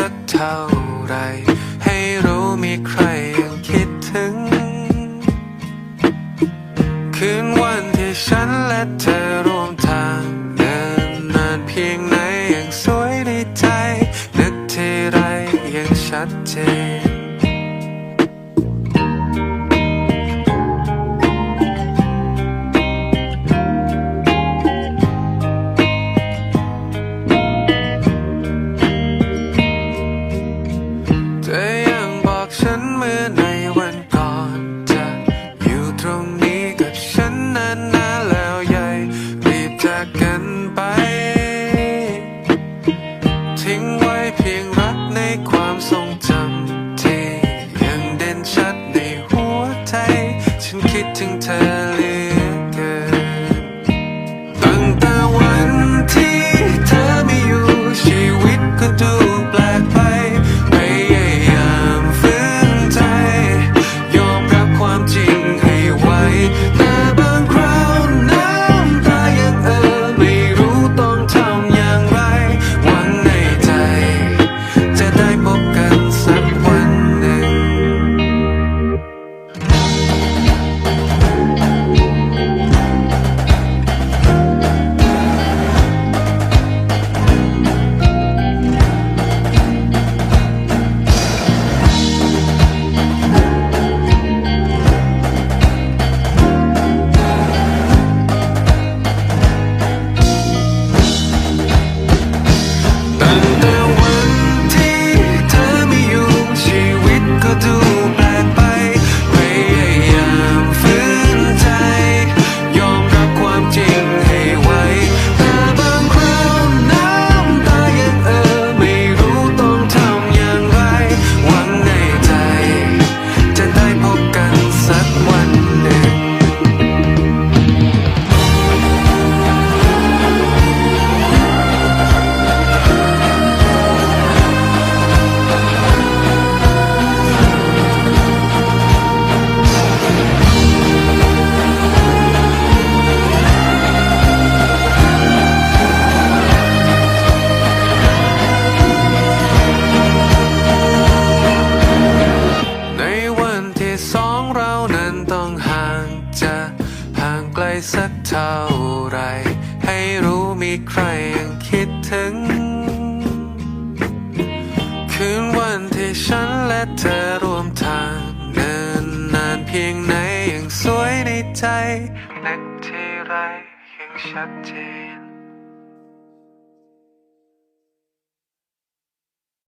สักเท่าไร ให้รู้มีใครยังคิดถึง คืนวันที่ฉันและเธอร่วมทางเดินนานเพียงไหนยังสวยในใจ นึกทีไรยังชัดเจน ทิ้งไว้เพียงรักในความทรงจำที่ยังเด่นชัดในหัวใจ ฉันคิดถึงเธอเลือเได้ ต้องห่างจะห่างไกลสักเท่าไร ให้รู้มีใครยังคิดถึง คืนวันที่ฉันและเธอร่วมทางเดินนานเพียงไหนยังสวยในใจนึกที่ไรยังชัดเจน